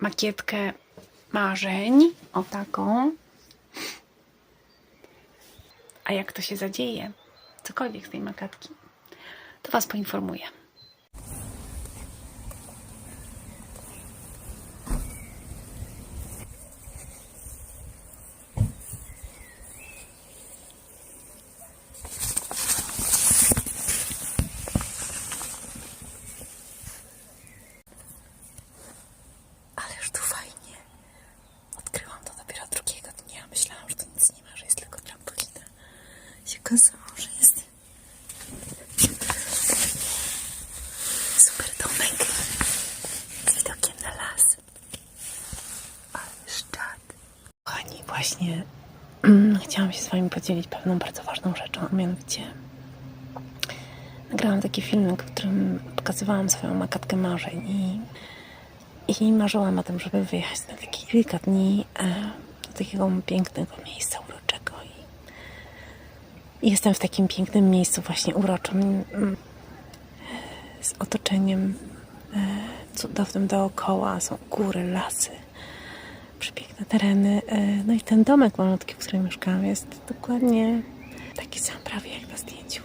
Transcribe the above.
makietkę marzeń, o taką. A jak to się zadzieje, cokolwiek z tej makatki, to Was poinformuję. Okazało, że jest super domek z widokiem na las. Ale szczad. Kochani, właśnie chciałam się z Wami podzielić pewną bardzo ważną rzeczą, a mianowicie nagrałam taki filmik, w którym pokazywałam swoją makatkę marzeń i i marzyłam o tym, żeby wyjechać na takie kilka dni e, do takiego pięknego miejsca jestem w takim pięknym miejscu, właśnie uroczym, mm, z otoczeniem e, cudownym dookoła. Są góry, lasy, przepiękne tereny. E, no i ten domek malutki, w którym mieszkam, jest dokładnie taki sam prawie jak na zdjęciu.